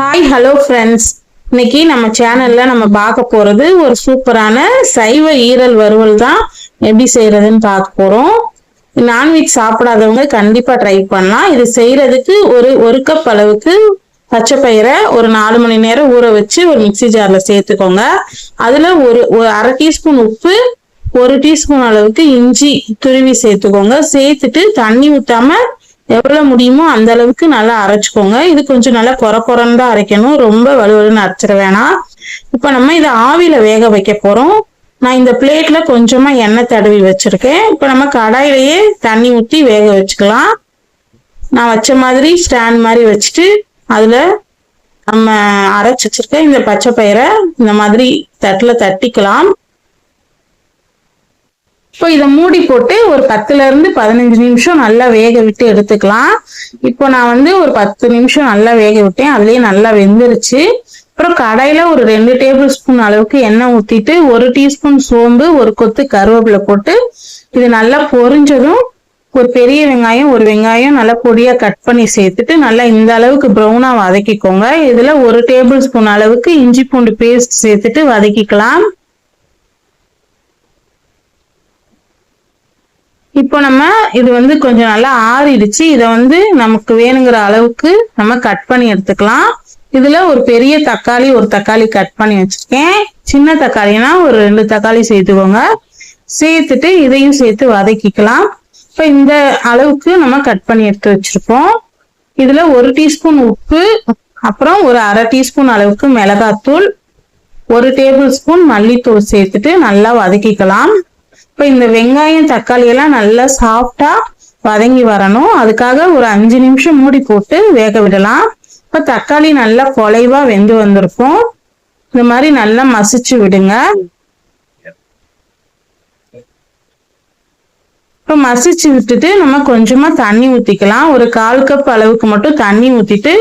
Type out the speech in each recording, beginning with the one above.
Hi hello friends இன்னைக்கு நம்ம சேனல்ல நம்ம பார்க்க போறது ஒரு சூப்பரான சைவ ஈரல் வறுவல் தான். எப்படி செய்யறதுன்னு பார்க்க போறோம். நான்வெஜ் சாப்பிடாதவங்க கண்டிப்பா ட்ரை பண்ணலாம். இது செய்யறதுக்கு ஒரு ஒரு கப் அளவுக்கு பச்சை பயிரை ஒரு நாலு மணி நேரம் ஊற வச்சு ஒரு மிக்ஸி ஜார்ல சேர்த்துக்கோங்க. அதுல ஒரு ஒரு அரை டீஸ்பூன் உப்பு ஒரு டீஸ்பூன் அளவுக்கு இஞ்சி துருவி சேர்த்துக்கோங்க. சேர்த்துட்டு தண்ணி ஊத்தாம எவ்வளவு முடியுமோ அந்த அளவுக்கு நல்லா அரைச்சிக்கோங்க. இது கொஞ்சம் நல்லா குறை குறைன்னு தான் அரைக்கணும். ரொம்ப வலுவலுன்னு அரைச்சிட வேணாம். இப்ப நம்ம இதை ஆவியில வேக வைக்க போறோம். நான் இந்த பிளேட்ல கொஞ்சமா எண்ணெய் தடவி வச்சிருக்கேன். இப்ப நம்ம கடாயிலேயே தண்ணி ஊற்றி வேக வச்சுக்கலாம். நான் வச்ச மாதிரி ஸ்டாண்ட் மாதிரி வச்சுட்டு அதுல நம்ம அரைச்சி வச்சிருக்க இந்த பச்சை பயிரை இந்த மாதிரி தட்டுல தட்டிக்கலாம். இப்போ இதை மூடி போட்டு ஒரு பத்துல இருந்து பதினஞ்சு நிமிஷம் நல்லா வேக விட்டு எடுத்துக்கலாம். இப்போ நான் வந்து ஒரு பத்து நிமிஷம் நல்லா வேக விட்டேன். அதுலயே நல்லா வெந்துருச்சு. அப்புறம் கடையில ஒரு ரெண்டு டேபிள் ஸ்பூன் அளவுக்கு எண்ணெய் ஊத்திட்டு ஒரு டீஸ்பூன் சோம்பு ஒரு கொத்து கருவேப்பிலை போட்டு இது நல்லா பொரிஞ்சதும் ஒரு பெரிய வெங்காயம் ஒரு வெங்காயம் நல்லா பொடியா கட் பண்ணி சேர்த்துட்டு நல்லா இந்த அளவுக்கு ப்ரௌனா வதக்கிக்கோங்க. இதுல ஒரு டேபிள் ஸ்பூன் அளவுக்கு இஞ்சி பூண்டு பேஸ்ட் சேர்த்துட்டு வதக்கிக்கலாம். இப்போ நம்ம இது வந்து கொஞ்சம் நல்லா ஆறிடுச்சு. இதை வந்து நமக்கு வேணுங்கிற அளவுக்கு நம்ம கட் பண்ணி எடுத்துக்கலாம். இதுல ஒரு பெரிய தக்காளி ஒரு தக்காளி கட் பண்ணி வச்சிருக்கேன். சின்ன தக்காளினா ஒரு ரெண்டு தக்காளி சேர்த்துக்கோங்க. சேர்த்துட்டு இதையும் சேர்த்து வதக்கிக்கலாம். இப்போ இந்த அளவுக்கு நம்ம கட் பண்ணி எடுத்து வச்சிருப்போம் இதுல ஒரு டீஸ்பூன் உப்பு அப்புறம் ஒரு அரை டீஸ்பூன் அளவுக்கு மிளகாத்தூள் ஒரு டேபிள் ஸ்பூன் மல்லித்தூள் சேர்த்துட்டு நல்லா வதக்கிக்கலாம். இப்போ இந்த வெங்காயம் தக்காளி எல்லாம் நல்லா சாஃப்டா வதங்கி வரணும். அதுக்காக ஒரு அஞ்சு நிமிஷம் மூடி போட்டு வேக விடலாம். இப்போ தக்காளி நல்லா குலைவா வெந்து வந்திருக்கும். இந்த மாதிரி நல்லா மசிச்சு விடுங்க. இப்போ மசிச்சு விட்டுட்டு நம்ம கொஞ்சமா தண்ணி ஊத்திக்கலாம். ஒரு கால் கப் அளவுக்கு மட்டும் தண்ணி ஊத்திட்டு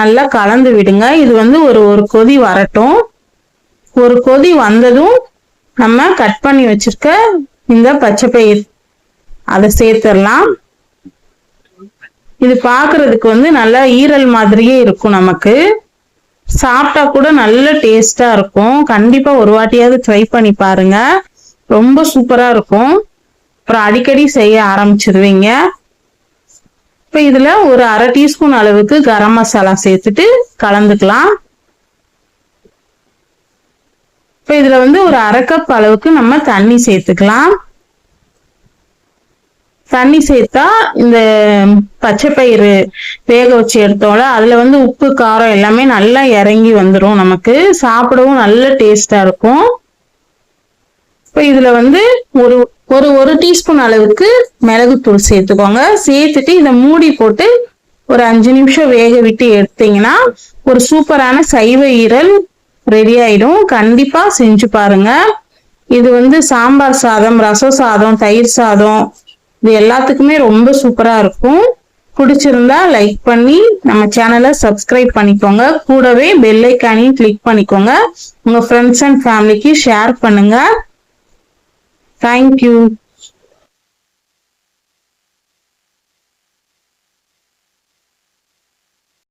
நல்லா கலந்து விடுங்க. இது வந்து ஒரு ஒரு கொதி வரட்டும். ஒரு கொதி வந்ததும் நம்ம கட் பண்ணி வச்சிருக்க இந்த பச்சை பயிர். அதை சேர்த்துடலாம். இது பார்க்கறதுக்கு வந்து நல்லா ஈரல் மாதிரியே இருக்கும் நமக்கு. சாப்பிட்டா கூட நல்ல டேஸ்டா இருக்கும். கண்டிப்பா ஒரு வாட்டியாவது ட்ரை பண்ணி பாருங்க. ரொம்ப சூப்பரா இருக்கும். அப்புறம் அடிக்கடி செய்ய ஆரம்பிச்சிருவீங்க. இப்ப இதுல ஒரு அரை டீஸ்பூன் அளவுக்கு கரம் மசாலா சேர்த்துட்டு கலந்துக்கலாம். இப்போ இதுல வந்து ஒரு அரை கப் அளவுக்கு நம்ம தண்ணி சேர்த்துக்கலாம். தண்ணி சேர்த்தா இந்த பச்சை பயிறு வேக வச்சு எடுத்தோம்ல அதுல வந்து உப்பு காரம் எல்லாமே நல்லா இறங்கி வந்துடும் நமக்கு. சாப்பிடவும் நல்ல டேஸ்டா இருக்கும். இப்போ இதுல வந்து ஒரு ஒரு ஒரு டீஸ்பூன் அளவுக்கு மிளகுத்தூள் சேர்த்துக்கோங்க. சேர்த்துட்டு இதை மூடி போட்டு ஒரு அஞ்சு நிமிஷம் வேக விட்டு எடுத்தீங்கன்னா ஒரு சூப்பரான சைவ ஈரல் ரெடி ஆயிடும். கண்டிப்பா செஞ்சு பாருங்க. இது வந்து சாம்பார் சாதம் ரசம் சாதம் தயிர் சாதம். இது எல்லாத்துக்குமே ரொம்ப சூப்பரா இருக்கும். பிடிச்சிருந்தா லைக் பண்ணி நம்ம சேனலை சப்ஸ்கிரைப் பண்ணிக்கோங்க. கூடவே பெல் ஐக்கானையும் கிளிக் பண்ணிக்கோங்க. உங்க ஃப்ரெண்ட்ஸ் அண்ட் ஃபேமிலிக்கு ஷேர் பண்ணுங்க. Thank you